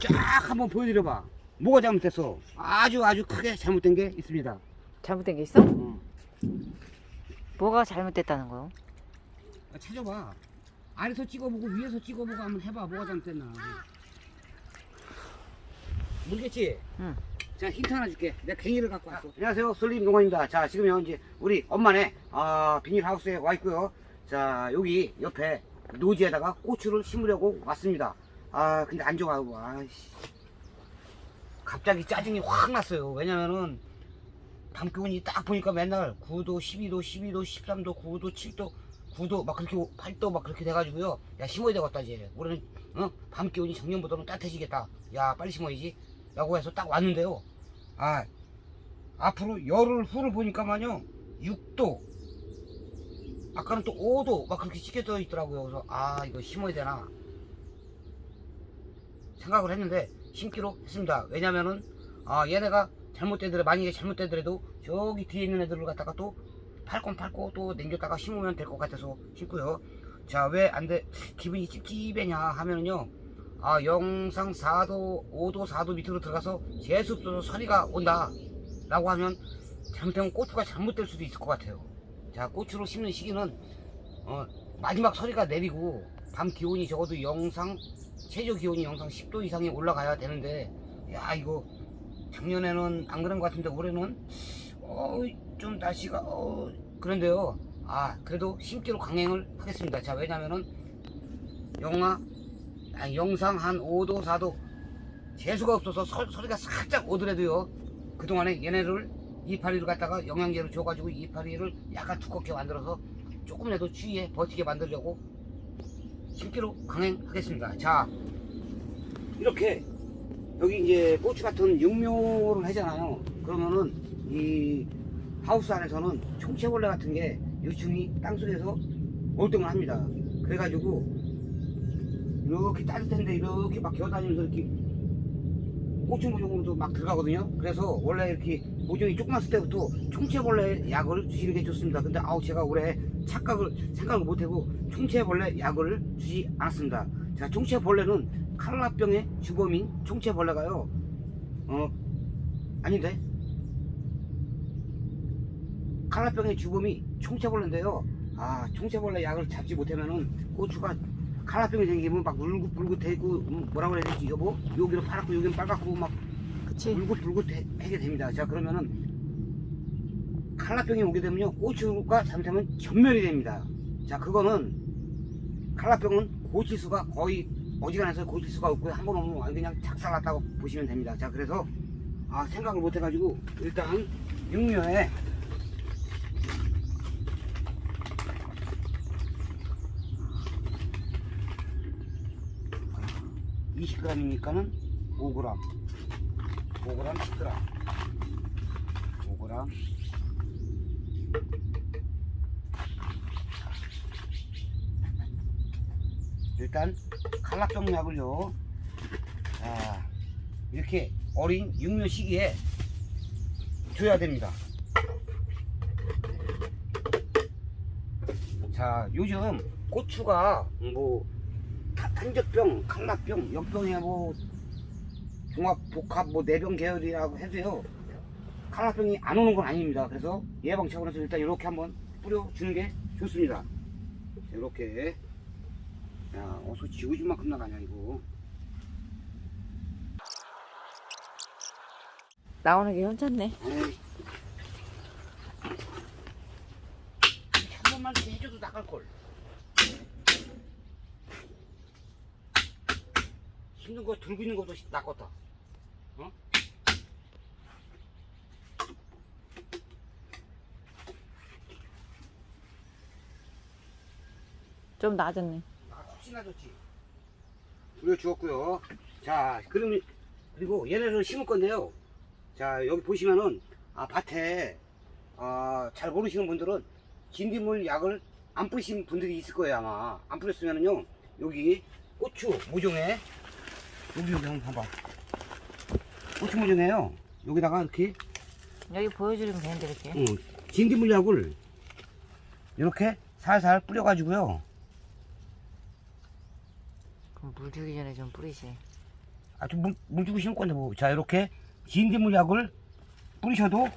쫙 한번 보여드려봐. 뭐가 잘못됐어? 아주 아주 크게 잘못된 게 있습니다. 잘못된 게 있어? 어. 뭐가 잘못됐다는 거요? 아, 찾아봐. 아래서 찍어보고 위에서 찍어보고 한번 해봐. 뭐가 잘못됐나. 모르겠지? 응. 자 힌트 하나 줄게. 내가 갱이를 갖고 왔어. 안녕하세요. 솔림 농원입니다. 자 지금 현재 우리 엄마네 아, 비닐하우스에 와 있고요. 자 여기 옆에 노지에다가 고추를 심으려고 왔습니다. 아 근데 안 좋아하고 아이씨. 갑자기 짜증이 확 났어요. 왜냐면은 밤 기온이 딱 보니까 맨날 9도, 12도, 12도, 13도, 9도, 7도, 9도 막 그렇게 8도 막 그렇게 돼가지고요. 야 심어야 되겠다 이제. 올해는 어? 밤 기온이 작년보다는 따뜻해지겠다. 야 빨리 심어야지. 라고 해서 딱 왔는데요. 아 앞으로 열흘 후를 보니까만요 6도 아까는 또 5도 막 그렇게 찍혀져 있더라고요. 그래서 아 이거 심어야 되나 생각을 했는데 심기로 했습니다. 왜냐면은 아 얘네가 잘못되더라도 만약에 잘못되더라도 저기 뒤에 있는 애들을 갖다가 또 팔건 팔고 또 남겼다가 심으면 될 것 같아서 심고요. 자 왜 안돼 기분이 찝찝해냐 하면은요 아 영상 4도 5도 4도 밑으로 들어가서 제습도 서리가 온다 라고 하면 잘못하면 고추가 잘못될 수도 있을 것 같아요 자 고추로 심는 시기는 어, 마지막 서리가 내리고 밤 기온이 적어도 영상 최저 기온이 영상 10도 이상이 올라가야 되는데 야 이거 작년에는 안 그런 것 같은데 올해는 어, 좀 날씨가 어, 그런데요. 아 그래도 심기로 강행을 하겠습니다. 자 왜냐면은 영하 아, 영상 한 5도 4도 재수가 없어서 서, 소리가 살짝 오더라도요. 그동안에 얘네를 이파리를 갖다가 영양제를 줘가지고 이파리를 약간 두껍게 만들어서 조금이라도 추위에 버티게 만들려고 심기로 강행하겠습니다. 자 이렇게 여기 이제 고추 같은 육묘를 하잖아요. 그러면은 이 하우스 안에서는 총채벌레 같은 게 유충이 땅속에서 월등을 합니다. 그래가지고 이렇게 따뜻한데 이렇게 막 기어다니면서 이렇게 고추 모종으로도 막 들어가거든요. 그래서 원래 이렇게 모종이 조그맣을 때부터 총체벌레 약을 주시는 게 좋습니다. 근데 아우 제가 올해 착각을 생각을 못하고 총체벌레 약을 주지 않았습니다. 자, 총체벌레는 칼라병의 주범인 총체벌레가요. 어 아닌데 칼라병의 주범이 총체벌레인데요. 아 총체벌레 약을 잡지 못하면은 고추가 칼라병이 생기면 막 울긋불긋해고 음, 뭐라고 해야 되지? 여보? 여기는 파랗고 여기는 빨갛고 막 그치. 울긋불긋하게 됩니다. 자 그러면은 칼라병이 오게 되면요 고추가 잘못하면 전멸이 됩니다. 자 그거는 칼라병은 고치수가 거의 어지간해서 고치수가 없고 한 번 오면 그냥 작살났다고 보시면 됩니다. 자 그래서 아 생각을 못 해가지고 일단 육묘에 20g이니까는 5g 5g 10g 5g 일단 칼락병 약을요 자, 이렇게 어린 육묘 시기에 줘야 됩니다. 자 요즘 고추가 뭐 타- 탄저병, 칼라병, 역병에 뭐 종합 복합 뭐 내병 계열이라고 해도요 칼라병이 안 오는 건 아닙니다. 그래서 예방 차원에서 일단 이렇게 한번 뿌려주는 게 좋습니다. 이렇게 야 어서 지우줄 만큼 나가냐 이거 나오는 게 현찮네 에이. 한 번만 이렇게 해줘도 나갈 걸. 힘든 거 들고 있는 것도 낫겠다. 어? 좀 낮았네 아, 혹시나 좋지. 우려 주었고요. 자, 그럼 그리고 얘네를 심을 건데요. 자, 여기 보시면은 아, 밭에 아, 잘 모르시는 분들은 진딧물 약을 안 뿌리신 분들이 있을 거예요 아마. 안 뿌렸으면은요 여기 고추 모종에 여기 여기 한번 봐봐. 모종에요. 여기다가 이렇게 여기 보여주면 되는데 이렇게 어, 진딧물 약을 이렇게 살살 뿌려가지고요. 그럼 물 주기 전에 좀 뿌리지 아주 물, 물 주고 심을 건데 뭐. 자, 이렇게 진딧물약을 뿌리셔도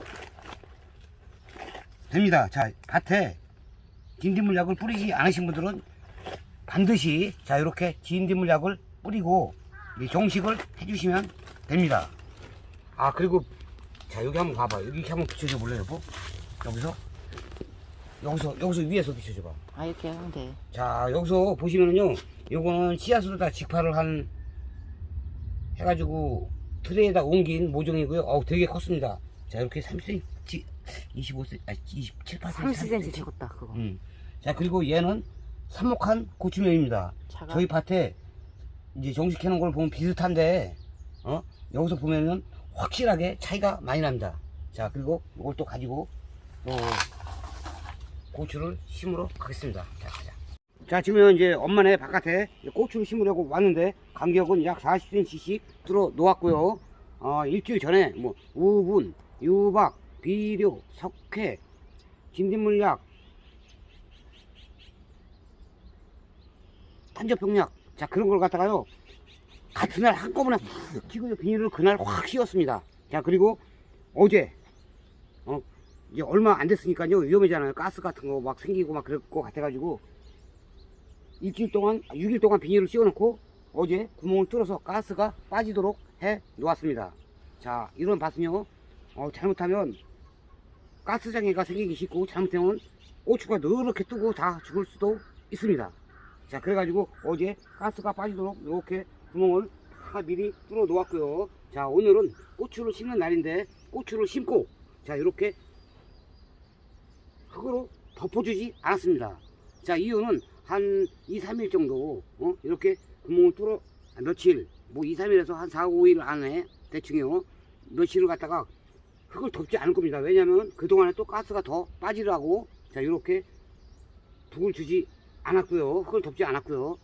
됩니다. 자, 밭에 진딧물약을 뿌리지 않으신 분들은 반드시 자, 이렇게 진딧물약을 뿌리고 이 정식을 해주시면 됩니다. 아, 그리고 자, 여기 한번 봐봐. 여기 한번 비춰줘 볼래, 여보? 여기서? 여기서, 여기서 위에서 비춰줘봐. 아 이렇게 하면 돼. 자 여기서 보시면은요 요거는 씨앗으로 다 직파를 한 해가지고 트레에다 옮긴 모종이고요 어우 되게 컸습니다 자 이렇게 30cm 25cm 아 27, 8cm 30cm 적었다 그거. 음. 자 그리고 얘는 삽목한 고추면입니다 작아. 저희 밭에 이제 정식 해 놓은 걸 보면 비슷한데 어? 여기서 보면은 확실하게 차이가 많이 납니다. 자 그리고 이걸 또 가지고 또 고추를 심으러 가겠습니다. 자 가자. 자 지금 이제 엄마네 바깥에 고추를 심으려고 왔는데 간격은 약 40cm씩 들어 놓았고요. 어 일주일 전에 뭐 우분 유박 비료 석회 진딧물약 탄저병약 자 그런 걸 갖다가요 같은 날 한꺼번에 훅 끼고 비닐을 그날 확 씌웠습니다. 자 그리고 어제 어 이제 얼마 안 됐으니까요 위험하잖아요. 가스 같은 거 막 생기고 막 그럴 것 같아 가지고 일주일 동안 6일 동안 비닐을 씌워놓고 어제 구멍을 뚫어서 가스가 빠지도록 해 놓았습니다. 자 이런 밭은요 어, 잘못하면 가스 장애가 생기기 쉽고 잘못하면 고추가 누렇게 뜨고 다 죽을 수도 있습니다 자 그래가지고 어제 가스가 빠지도록 이렇게 구멍을 다 미리 뚫어 놓았고요 자 오늘은 고추를 심는 날인데 고추를 심고 자 이렇게 흙으로 덮어주지 않았습니다 자 이유는 한 2, 3일 정도 어? 이렇게 구멍을 뚫어 아, 며칠 뭐 2, 3일에서 한 4, 5일 안에 대충요 며칠을 갖다가 흙을 덮지 않을 겁니다 왜냐면 그동안에 또 가스가 더 빠지라고 자 이렇게 북을 주지 않았고요. 흙을 덮지 않았고요.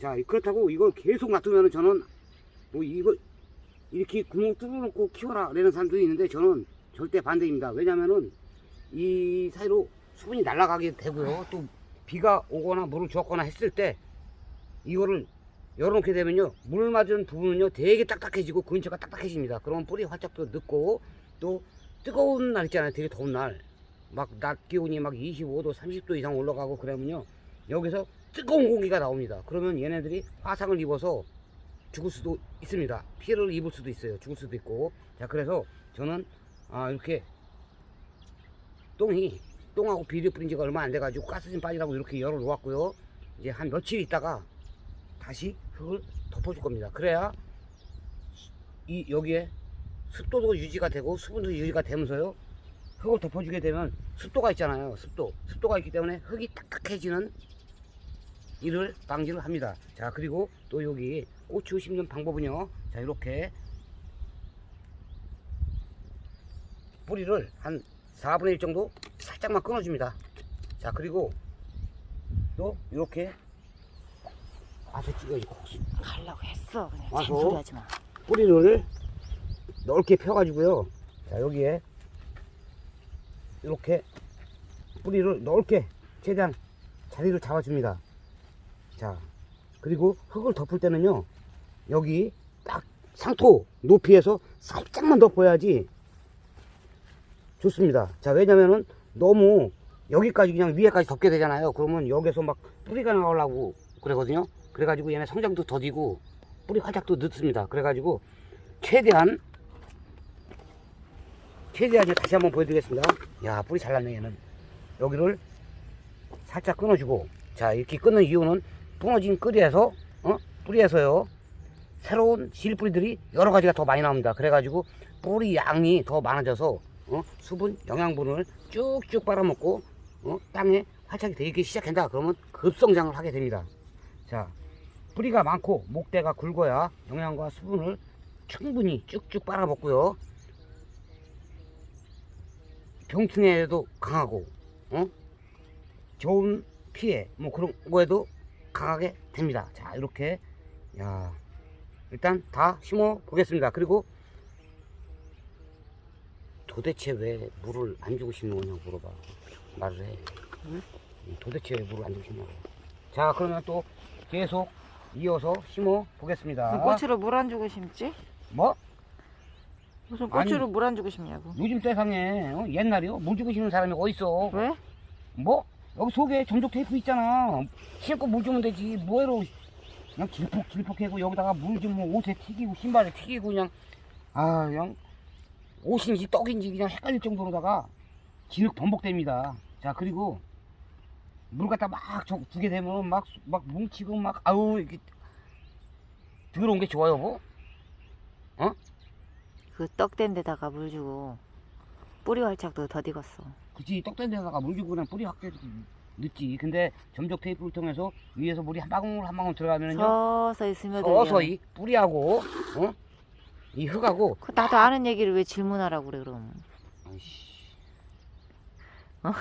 자 그렇다고 이걸 계속 놔두면 저는 뭐 이거 이렇게 구멍 뚫어놓고 키워라 라는 사람도 있는데 저는 절대 반대입니다. 왜냐면은 이 사이로 수분이 날아가게 되고요. 또 비가 오거나 물을 주었거나 했을 때 이거를 열어놓게 되면요. 물 맞은 부분은요. 되게 딱딱해지고 근처가 딱딱해집니다. 그러면 뿌리 활짝도 늦고 또 뜨거운 날 있잖아요. 되게 더운 날. 막 낮 기온이 막 25도 30도 이상 올라가고 그러면요 여기서 뜨거운 공기가 나옵니다. 그러면 얘네들이 화상을 입어서 죽을 수도 있습니다. 피해를 입을 수도 있어요. 죽을 수도 있고. 자 그래서 저는 아 이렇게 똥이 똥하고 비료 뿌린 지가 얼마 안 돼가지고 가스 좀 빠지라고 이렇게 열어 놓았고요. 이제 한 며칠 있다가 다시 흙을 덮어줄 겁니다. 그래야 이 여기에 습도도 유지가 되고 수분도 유지가 되면서요. 흙을 덮어주게 되면 습도가 있잖아요. 습도. 습도가 있기 때문에 흙이 딱딱해지는 일을 방지를 합니다 자 그리고 또 여기 고추 심는 방법은요 자 이렇게 뿌리를 한 4분의 1 정도 살짝만 끊어줍니다 자 그리고 또 이렇게 아저 찍어야지 kok수. 가려고 했어 그냥 와서. 잔소리 하지 마. 뿌리를 넓게 펴가지고요. 자, 여기에 이렇게 뿌리를 넓게 최대한 자리를 잡아줍니다. 자, 그리고 흙을 덮을 때는요, 여기 딱 상토 높이에서 살짝만 덮어야지 좋습니다. 자, 왜냐면은 너무 여기까지 그냥 위에까지 덮게 되잖아요. 그러면 여기서 막 뿌리가 나오려고 그러거든요. 그래가지고 얘네 성장도 더디고 뿌리 활짝도 늦습니다. 그래가지고 최대한 최대한 다시 한번 보여드리겠습니다. 야 뿌리 잘 났네 얘는. 여기를 살짝 끊어주고 자 이렇게 끊는 이유는 부러진 뿌리에서 어 뿌리에서요 새로운 실 뿌리들이 여러 가지가 더 많이 나옵니다. 그래가지고 뿌리 양이 더 많아져서 어 수분 영양분을 쭉쭉 빨아먹고 어 땅에 활착이 되기 시작한다. 그러면 급성장을 하게 됩니다. 자 뿌리가 많고 목대가 굵어야 영양과 수분을 충분히 쭉쭉 빨아먹고요. 병충해에도 강하고, 어? 좋은 피해, 뭐 그런 거에도 강하게 됩니다. 자, 이렇게, 야, 일단 다 심어 보겠습니다. 그리고 도대체 왜 물을 안 주고 심는 거냐고 물어봐. 말을 해. 응? 도대체 왜 물을 안 주고 심냐고. 자, 그러면 또 계속 이어서 심어 보겠습니다. 무슨 고추를 물안 주고 심지? 뭐? 무슨. 고추를 물안 주고 심냐고. 요즘 세상에 어? 옛날이요? 물 주고 심는 사람이 어딨어? 왜? 뭐? 여기 속에 점적 테이프 있잖아. 신고 물 주면 되지. 뭐해로 그냥 길폭 길폭하고 여기다가 물 주면 옷에 튀기고 신발에 튀기고 그냥 아 그냥 옷인지 떡인지 그냥 헷갈릴 정도로다가 진흙 범벅됩니다. 자 그리고 물 갖다 막 두게 되면 막 막 뭉치고 막 아우 이게 더러운 게 좋아요 뭐? 그 떡된 데다가 물 주고 뿌리 활착도 더 익었어. 그치 떡된 데다가 물 주고 그냥 뿌리 확대 늦지. 근데 점적 테이프를 통해서 위에서 물이 한 방울 한 방울 들어가면은요. 서서히 스며들면. 서서히 뿌리하고 어? 이 흙하고 그 나도 아는 얘기를 왜 질문하라고 그래 그럼. 아이씨. 어?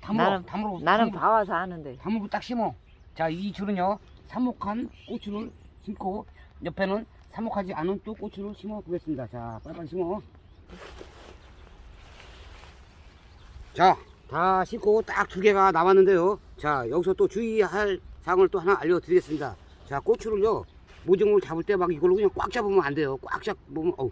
담으로 나는- 담으로 나는 담으로, 봐와서 아는데. 담으로 딱 심어. 자 이 줄은요 삽목한 고추를 심고 옆에는 삽목하지 않은 또 고추를 심어 보겠습니다. 자 빨리빨리 심어. 자다 심고 딱 두 개가 남았는데요. 자 여기서 또 주의할 사항을 또 하나 알려드리겠습니다. 자 고추를요 모종을 잡을 때 막 이걸로 그냥 꽉 잡으면 안 돼요. 꽉 잡으면 어우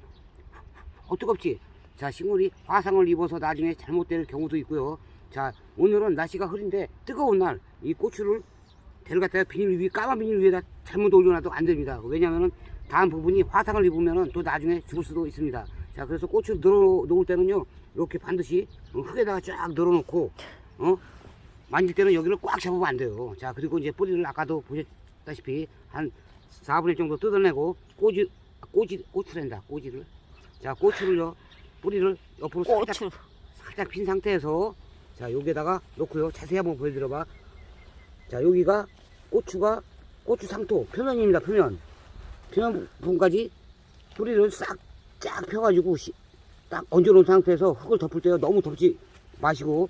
어 뜨겁지. 자 식물이 화상을 입어서 나중에 잘못될 경우도 있고요. 자 오늘은 날씨가 흐린데 뜨거운 날 이 고추를 갖다가 비닐 위에 까만 비닐 위에다 잘못 올려놔도 안 됩니다. 왜냐면은 다음 부분이 화상을 입으면은 또 나중에 죽을 수도 있습니다. 자 그래서 고추 늘어 놓을 때는요 이렇게 반드시 흙에다가 쫙 늘어 놓고 어? 만질 때는 여기를 꽉 잡으면 안 돼요. 자 그리고 이제 뿌리를 아까도 보셨다시피 한 4분의 1 정도 뜯어내고 꼬지 꼬지 고추랜다 꼬지를. 자 고추를요 뿌리를 옆으로 살짝 고추. 살짝 핀 상태에서 자 여기에다가 놓고요. 자세히 한번 보여드려 봐. 자 여기가 고추가 고추 상토 표면입니다 표면. 표면 부분까지 뿌리를 싹 쫙 펴가지고 시- 딱 얹어놓은 상태에서 흙을 덮을 때요 너무 덮지 마시고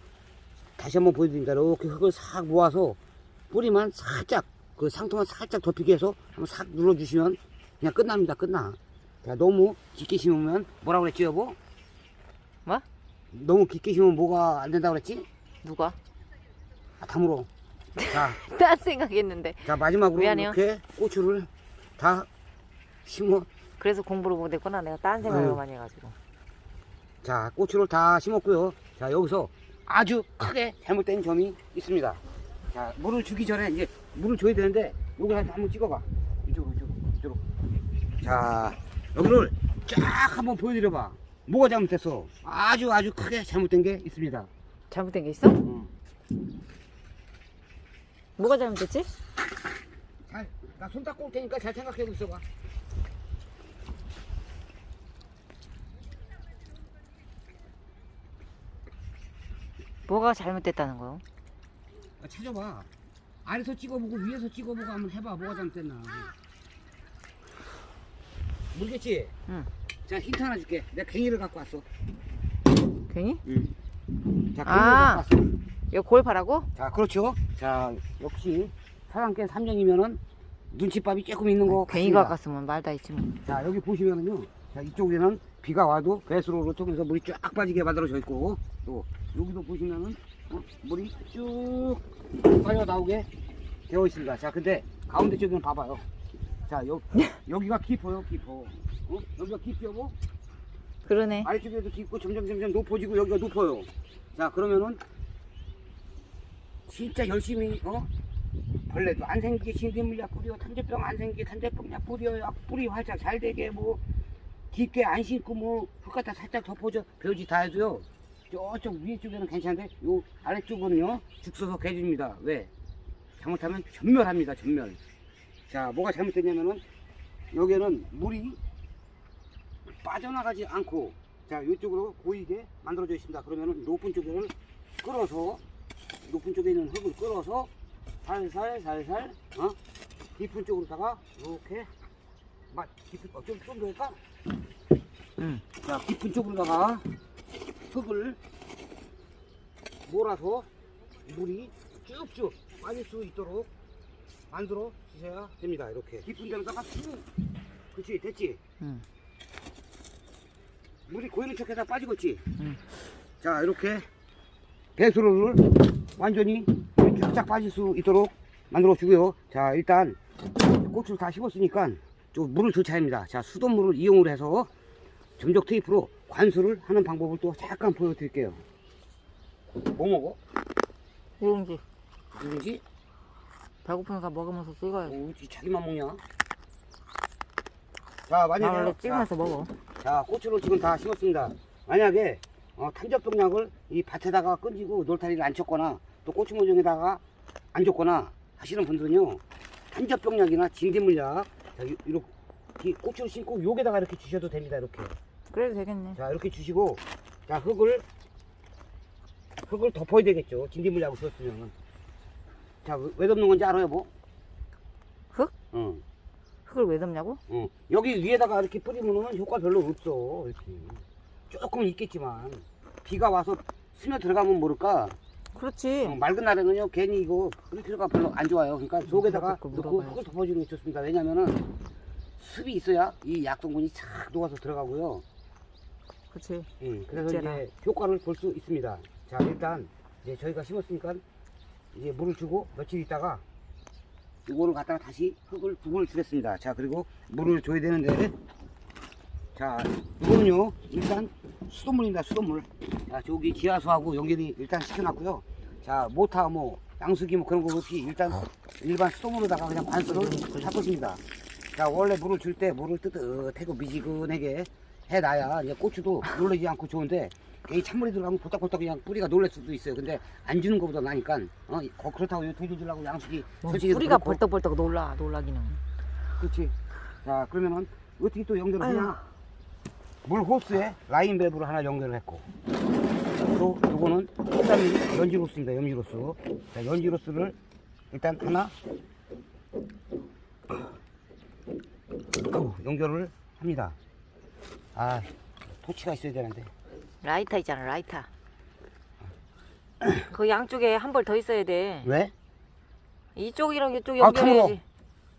다시 한번 보여드립니다 이렇게 흙을 싹 모아서 뿌리만 살짝 그 상토만 살짝 덮이게 해서 한번 싹 눌러주시면 그냥 끝납니다 끝나 자 너무 깊게 심으면 뭐라고 그랬지 여보? 뭐? 너무 깊게 심으면 뭐가 안 된다고 그랬지? 누가? 아, 다물어. 자, 딴 생각했는데. 자 마지막으로 미안해요. 이렇게 고추를 다 심어. 그래서 공부를 못했구나. 내가 딴 생각을 아유. 많이 해가지고. 자, 고추를 다 심었고요. 자, 여기서 아주 크게 잘못된 점이 있습니다. 자, 물을 주기 전에 이제 물을 줘야 되는데 여기서 한번 찍어봐. 이쪽으로, 이쪽으로, 이쪽으로. 자, 여기를 쫙 한번 보여드려봐. 뭐가 잘못됐어? 아주 아주 크게 잘못된 게 있습니다. 잘못된 게 있어? 응. 뭐가 잘못됐지? 잘, 나 손 닦고 올 테니까 잘 생각해보고 있어봐. 뭐가 잘못됐다는 거요? 아, 찾아봐. 아래서 찍어보고 위에서 찍어보고 한번 해봐. 뭐가 잘못됐나. 모르겠지? 응. 자, 힌트 하나 줄게. 내가 갱이를 갖고 왔어. 괜히? 응. 자, 갱이를 아. 갖고 왔어. 이거 골파라고? 자, 그렇죠. 자, 역시 사장께 3년이면은 눈치밥이 조금 있는 거 괜히가 같습니다. 갔으면 말다 했지 뭐. 자, 여기 보시면은요. 자, 이쪽에는 비가 와도 배수로를 통해서 물이 쫙 빠지게 만들어져 있고 또 여기도 보시면은 어, 물이 쭉 빠져 나오게 되어 있습니다. 자, 근데 가운데 쪽에는 봐봐요. 자, 여, 여기가 깊어요, 깊어. 어? 여기가 깊죠? 그러네. 아래쪽에도 깊고 점점 점점 높아지고 여기가 높아요. 자, 그러면은 진짜 열심히 어? 벌레도 안 생기게 진딧물약 뿌려 탄저병 안 생기게 탄저병약 뿌려 약 뿌리 활짝 잘 되게 뭐 깊게 안 심고 뭐 흙 갖다 살짝 덮어줘 벼지 다 해도요 저쪽 위에 쪽에는 괜찮은데 요 아래쪽은요 죽서서 개집니다. 왜? 잘못하면 전멸합니다 전멸. 자 뭐가 잘못됐냐면은 여기는 물이 빠져나가지 않고 자 이쪽으로 고이게 만들어져 있습니다. 그러면은 높은 쪽에를 끌어서 높은 쪽에 있는 흙을 끌어서 살살 살살 어? 깊은 쪽으로다가 이렇게 막 깊은 어, 좀좀 더 할까? 응. 자 깊은 쪽으로다가 흙을 몰아서 물이 쭉쭉 빠질 수 있도록 만들어 주셔야 됩니다 이렇게 깊은 데다가 쭉 그렇지 됐지 응. 물이 고이는 척해서 빠지고 있지 응. 자 이렇게 배수로를 완전히 쫙쫙 빠질 수 있도록 만들어 주고요 자 일단 고추를 다 심었으니까 좀 물을 줄 차입니다. 자, 수돗물을 이용을 해서 점적 테이프로 관수를 하는 방법을 또 잠깐 보여드릴게요. 뭐 먹어? 누룽지. 누군지? 배고프니까 먹으면서 찍어야지. 어, 자기만 먹냐? 자, 나 만약에 원래 자, 찍으면서 먹어. 자, 고추를 지금 다 심었습니다. 만약에 어, 탐적병약을 이 밭에다가 끈지고 놀타리를 안 쳤거나 또 고추 모종에다가 안 줬거나 하시는 분들은요 탐적병약이나 진딧물약 자, 요- 이렇게 고추를 심고 여기다가 이렇게 주셔도 됩니다. 이렇게 그래도 되겠네. 자 이렇게 주시고 자 흙을 흙을 덮어야 되겠죠. 진딧물 약을 썼으면 자왜 왜 덮는 건지 알아요, 뭐? 흙? 응. 흙을 왜 덮냐고? 어, 여기 위에다가 이렇게 뿌리면은 효과 별로 없어. 이렇게. 조금 있겠지만 비가 와서 스며 들어가면 모를까. 그렇지. 어, 맑은 날에는요 괜히 이거 뿌릴 필요가 별로 안 좋아요. 그러니까 속에다가 그거 넣고 물어봐야지. 흙을 덮어주는 게 좋습니다. 왜냐면은 습이 있어야 이 약성분이 착 녹아서 들어가고요. 그렇지. 예, 그래서 있잖아. 이제 효과를 볼 수 있습니다. 자 일단 이제 저희가 심었으니까 이제 물을 주고 며칠 있다가 이거를 갖다가 다시 흙을 부분을 주겠습니다. 자 그리고 물을 줘야 되는데 자 이거는요 일단 수돗물입니다. 수돗물. 자 저기 지하수하고 연결이 일단 시켜놨고요. 자 모타 뭐 양수기 뭐 그런 거 없이 일단 일반 수돗물로다가 그냥 관수를 할 것입니다. 자 원래 물을 줄 때 물을 뜨뜻하고 미지근하게 해놔야 이제 고추도 놀라지 않고 좋은데 괜히 찬물이 들어가면 볼딱볼딱 그냥 뿌리가 놀랄 수도 있어요. 근데 안 주는 것보다 나니까 어 거- 그렇다고 돈좀 주려고 양식이 뭐 솔직히 뿌리가 그렇고. 벌떡벌떡 놀라 놀라기는. 그렇지. 자 그러면은 어떻게 또 연결을 아유. 하냐? 물 호스에 라인 밸브를 하나 연결을 했고 또 요거는 일단 연지 호스입니다. 연지 호스. 자 연지 호스를 일단 하나 연결을 합니다. 아 토치가 있어야 되는데. 라이터 있잖아 라이터. 그 양쪽에 한 벌 더 있어야 돼. 왜? 이쪽이랑 이쪽 아, 연결해야지.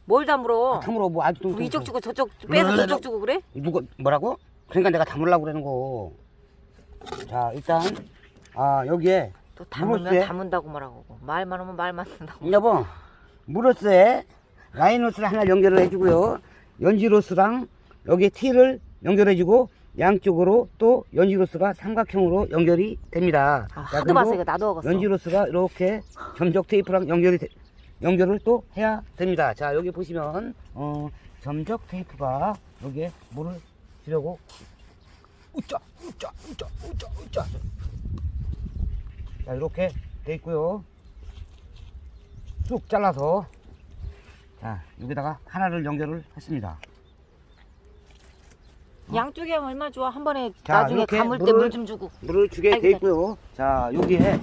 뭘 다물어? 탐으로 뭐 아직도 뭐 또- 이쪽 주고 저쪽 빼서 저쪽 주고 그래? 누가 뭐라고? 그러니까 내가 담으려고 그러는 거. 자 일단 아 여기에 또 담으면? 담은다고 뭐라고. 말만 하면 말만 한다고. 여보 무로스에 라인로스를 하나 연결을 해주고요 연지로스랑 여기에 T를 연결해주고 양쪽으로 또 연지로스가 삼각형으로 연결이 됩니다. 아, 자, 하도 봐서 이거 나도 먹었어. 연지로스가 이렇게 점적 테이프랑 연결이 돼- 연결을 또 해야 됩니다. 자 여기 보시면 어, 점적 테이프가 여기에 물을 주려고 우짜 우짜 우짜 우짜 우짜. 자 이렇게 돼 있고요. 쑥 잘라서 자 여기다가 하나를 연결을 했습니다 양쪽에 하면 얼마나 좋아. 한 번에 자, 나중에 이렇게 감을 때 물을- 물 좀 주고. 물을 주게 아이고, 돼 있고요 자 여기에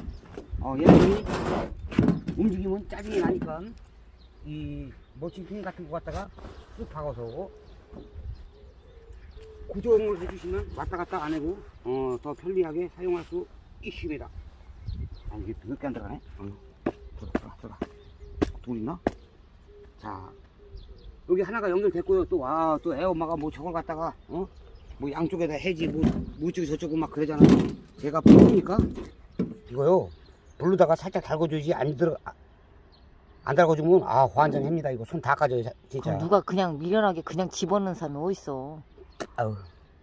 어, 얘는 움직이면 짜증이 나니까 이 멀칭핀 같은 거 갖다가 쑥 박아서 고정을 해주시면 왔다 갔다 안 하고 어, 더 편리하게 사용할 수 있습니다 아 이게 몇개 안 들어가네 어, 들어가 들어가 돌 있나? 자 여기 하나가 연결됐고요 또 와 또 애 엄마가 뭐 저걸 갖다가 어? 뭐 양쪽에다 해지 뭐 무쪽 저쪽 막 그러잖아 제가 부르니까 이거요 불로다가 살짝 달궈주지 안 들어 아, 안 달궈주면 아 환장합니다 이거 손 다 까져요 자- 진짜 그럼 누가 그냥 미련하게 그냥 집어넣는 사람이 어딨어. 아우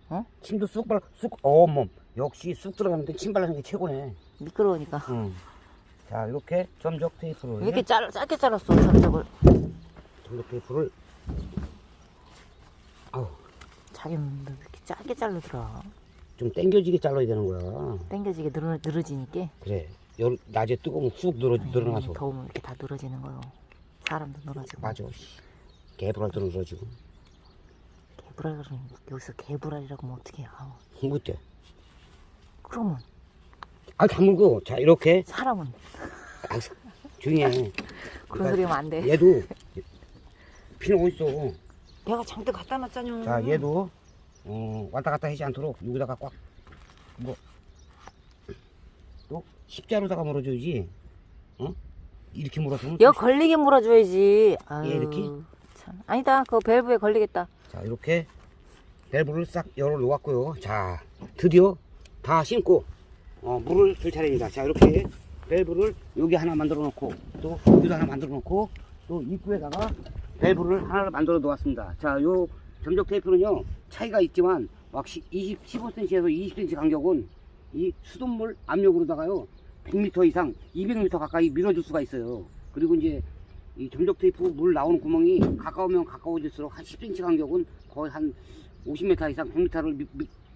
어? 침도 쑥 발라 쑥 어머 역시 쑥 들어가는데 침 발라는 게 최고네 미끄러우니까. 응. 자 이렇게 점적 테이프로 왜 이렇게 짤, 짧게 잘랐어, 점적을. 점적 테이프를 아우 자기는 왜 이렇게 짧게 자르더라. 좀 당겨지게 잘라야 되는 거야 땡겨지게 늘어, 늘어지니까. 그래 여, 낮에 뜨거우면 쑥 늘어, 늘어나서 더우면 이렇게 다 늘어지는 거요. 사람도 늘어지고. 맞아 개불알도 늘어지고 개불알 그러니 여기서 개불알이라고 하면 어떻게 해. 아우. 못돼 그러면 아 다물고 자 이렇게 사람은 아, 조용히 해 그런 소리 하면 안 돼. 얘도 피는 어딨어 내가 장대 갖다 놨잖여. 자 얘도 어, 왔다 갔다 하지 않도록 여기다가 꽉 뭐, 또 십자로다가 물어줘야지 어? 이렇게 물어서면 여 걸리게 물어줘야지. 아유, 얘 이렇게? 참. 아니다. 그거 밸브에 걸리겠다. 자 이렇게 밸브를 싹 열어 놓았고요 자 드디어 다 심고 어, 물을 줄 차례입니다 자 이렇게 밸브를 여기 하나 만들어 놓고 또 여기도 하나 만들어 놓고 또 입구에다가 밸브를 하나를 만들어 놓았습니다. 자, 요 점적 테이프는요, 차이가 있지만, 막 20, 15cm에서 20cm 간격은 이 수돗물 압력으로다가요, 100m 이상, 200m 가까이 밀어줄 수가 있어요. 그리고 이제 이 점적 테이프 물 나오는 구멍이 가까우면 가까워질수록 한 10cm 간격은 거의 한 50m 이상 100m를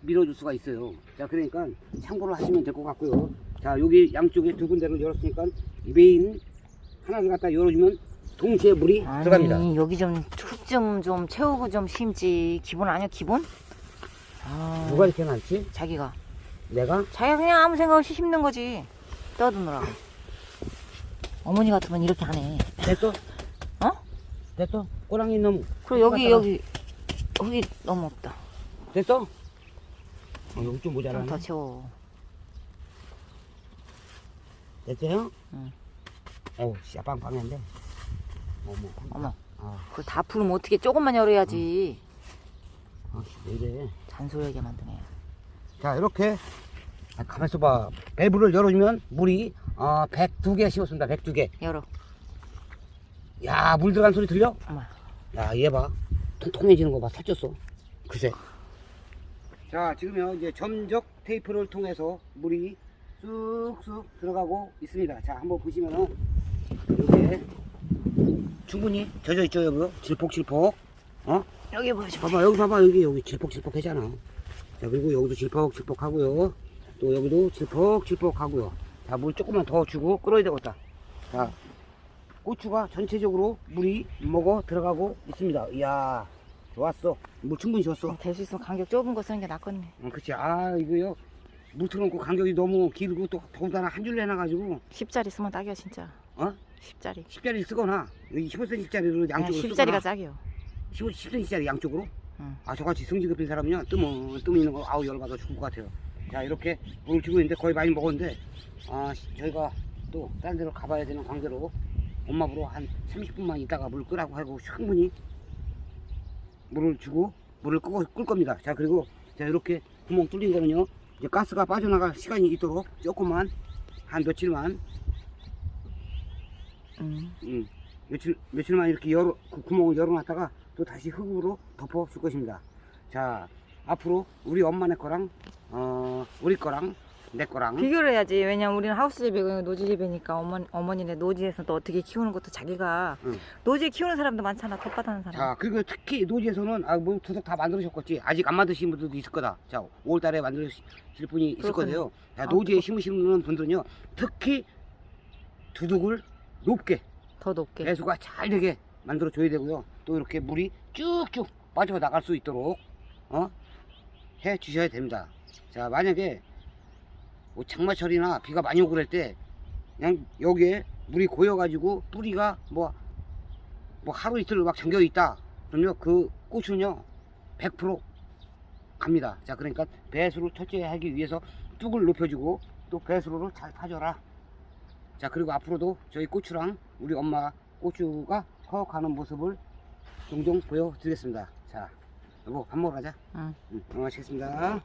밀어줄 수가 있어요. 자, 그러니까 참고를 하시면 될 것 같고요. 자, 여기 양쪽에 두 군데를 열었으니까 이 메인 하나를 갖다 열어주면 동시에 물이 들어갑니다. 아니 여기 좀흙좀좀 채우고 좀 심지 기본 아니야 기본? 아, 누가 이렇게 많지? 자기가 내가? 자기가 그냥 아무 생각 없이 심는 거지 떠드느라고 어머니 같으면 이렇게 안 해. 됐어? 어? 됐어? 꼬랑이 놈 그리고 여기 똑같잖아. 여기 흙이 너무 없다. 됐어? 어, 여기 좀좀 모자라네. 더 채워. 됐어요? 응. 어우, 씨야, 빵빵한데. 어머, 어머, 아, 그걸 다 풀면 어떻게 조금만 열어야지. 아, 씨, 왜 이래. 잔소리하게 만드네. 자, 이렇게. 아, 가만 있어 봐. 밸브를 열어주면 물이, 어, 102개 씌웠습니다. 102개. 열어. 야, 물 들어간 소리 들려? 어머. 야, 얘 봐. 통통해지는 거 봐. 살쪘어. 그새. 자, 지금요, 이제 점적 테이프를 통해서 물이 쑥쑥 들어가고 있습니다. 자, 한번 보시면은, 이게 충분히 젖어 있죠, 여기? 질퍽질퍽. 어? 여기 보여줘. 봐봐, 여기 봐봐, 여기, 여기 질퍽질퍽 하잖아. 자, 그리고 여기도 질퍽질퍽 하고요. 또 여기도 질퍽질퍽 하고요. 자, 물 조금만 더 주고 끓어야 되겠다. 자, 고추가 전체적으로 물이 먹어 들어가고 있습니다. 이야, 좋았어. 물 충분히 줬어. 될 수 있으면 간격 좁은 거 쓰는 게 낫겠네. 어, 그치. 아, 이거요. 물 틀어놓고 간격이 너무 길고 또 더군다나 한줄 내놔가지고, 10짜리 쓰면 딱이야 진짜. 어? 10짜리. 10짜리 쓰거나, 여기 15cm짜리로 양쪽으로 10짜리가 쓰거나, 짝이요. 15, 10cm짜리 양쪽으로. 응. 아, 저같이 성질 급인 사람은요, 뜸은, 뜸 있는 거, 아우, 열받아 죽을 것 같아요. 자, 이렇게 물을 주고 있는데 거의 많이 먹었는데, 아, 시- 저희가 또 다른 데로 가봐야 되는 관계로 엄마 보러 한 30분만 있다가 물 끄라고 하고 충분히 물을 주고 물을 끄고, 끌 겁니다. 자, 그리고 자, 이렇게 구멍 뚫린 거는요, 이제 가스가 빠져나갈 시간이 있도록 조금만, 한 며칠만, 음. 음, 며칠, 며칠만 이렇게 열어, 그 구멍을 열어놨다가 또 다시 흙으로 덮어 줄 것입니다. 자, 앞으로 우리 엄마네 거랑, 어, 우리 거랑, 내 거랑, 비교를 해야지. 왜냐면 우리는 하우스 집이고 노지 집이니까 어머니, 어머니네 노지에서 또 어떻게 키우는 것도 자기가 응. 노지에 키우는 사람도 많잖아. 텃밭하는 사람. 자, 그리고 특히 노지에서는, 아, 뭐, 두둑 다 만들으셨겠지. 아직 안 만드신 분들도 있을 거다. 자, 5월 달에 만드실 분이 있을 그렇군요. 거예요. 자, 아, 노지에 심으시는 분들은요, 특히 두둑을 높게, 더 높게. 배수가 잘 되게 만들어 줘야 되고요. 또 이렇게 물이 쭉쭉 빠져 나갈 수 있도록 어? 해 주셔야 됩니다. 자 만약에 뭐 장마철이나 비가 많이 오고 그럴 때 그냥 여기에 물이 고여 가지고 뿌리가 뭐 뭐 하루 이틀 막 잠겨 있다 그러면 그 꽃은요 100% 갑니다. 자 그러니까 배수를 철저히 하기 위해서 뚝을 높여주고 또 배수로를 잘 파줘라. 자 그리고 앞으로도 저희 고추랑 우리 엄마 고추가 커가는 모습을 종종 보여드리겠습니다. 자 여보 밥 먹으러 가자. 응. 응, 어, 마치겠습니다.